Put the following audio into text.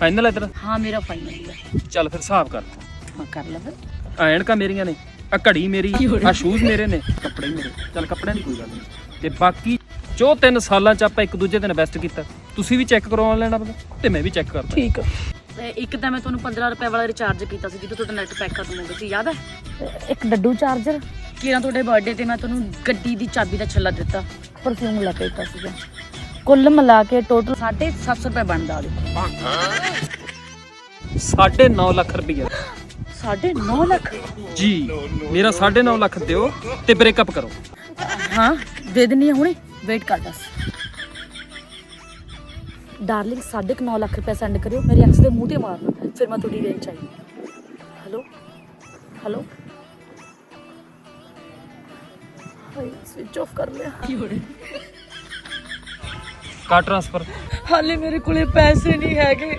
Final ਹੈ ਤੇਰਾ? ਹਾਂ ਮੇਰਾ ਫਾਈਨਲ ਹੀ ਚੱਲ ਫਿਰ ਹਿਸਾਬ ਕਰ। ਹਾਂ ਕਰ ਲੈ ਫਿਰ। ਆ ਐਨਕਾਂ ਮੇਰੀਆਂ ਨੇ ਆ ਘੜੀ ਮੇਰੀ ਆ ਸ਼ੂਜ਼ ਮੇਰੇ ਨੇ ਕੱਪੜੇ ਮੇਰੇ। ਚੱਲ ਕੱਪੜਿਆਂ ਦੀ ਕੋਈ ਗੱਲ ਨਹੀਂ। ਤੇ ਬਾਕੀ ਜੋ ਤਿੰਨ ਸਾਲਾਂ ਚ ਆਪਾਂ ਇੱਕ ਦੂਜੇ ਤੇ ਇਨਵੈਸਟ ਕੀਤਾ ਤੁਸੀਂ ਵੀ ਚੈੱਕ ਕਰਵਾ ਲੈਣਾ ਤੇ ਮੈਂ ਵੀ ਚੈੱਕ ਕਰਦਾ। ਠੀਕ ਤੇ ਇੱਕ ਤਾਂ ਮੈਂ ਤੁਹਾਨੂੰ 15 ਰੁਪਏ ਵਾਲਾ ਰਿਚਾਰਜ ਕੀਤਾ ਸੀ ਜਦੋਂ ਤੁਹਾਡਾ ਨੈਟ ਪੈਕ ਖਤਮ ਹੋ ਗਿਆ ਸੀ ਯਾਦ ਹੈ ਇੱਕ ਡੱਡੂ ਚਾਰਜਰ ਕਿਰਾਂ ਤੁਹਾਡੇ ਬਰਥਡੇ ਤੇ ਮੈਂ ਤੁਹਾਨੂੰ ਗੱਡੀ ਦੀ ਚਾਬੀ ਦਾ ਛੱਲਾ ਦਿੱਤਾ। ਪਰਫਿਊਮ ਲਾ ਕੇ ਦਿੱਤਾ ਸੀਗਾ। ਕੁੱਲ ਮਿਲਾ ਕੇ ਟੋਟਲ 750 ਰੁਪਏ ਬਣਦਾ ਆ ਦੇਖੋ ਸਾਢੇ 9 ਲੱਖ ਰੁਪਈਆ। 9.5 ਲੱਖ? ਜੀ ਮੇਰਾ 9.5 ਲੱਖ ਦਿਓ ਤੇ ਬ੍ਰੇਕਅਪ ਕਰੋ। ਹਾਂ ਦੇ ਦਿੰਨੀ ਹੁਣੇ ਵੇਟ ਕਰ ਦੱਸ। ਡਾਰਲਿੰਗ 9.5 ਲੱਖ ਰੁਪਏ ਸੈਂਡ ਕਰਿਓ ਮੇਰੇ ਐਕਸ ਦੇ ਮੂੰਹ ਤੇ ਮਾਰਨਾ ਫਿਰ ਮੈਂ ਤੁਹਾਡੀ ਰੇਂਜ ਆਈ। Hello hello hi switch off ਕਰ ਲਿਆ। ਕਾ ਟ੍ਰਾਂਸਫਰ। ਹਾਲੇ ਮੇਰੇ ਕੋਲੇ ਪੈਸੇ ਨਹੀਂ ਹੈਗੇ।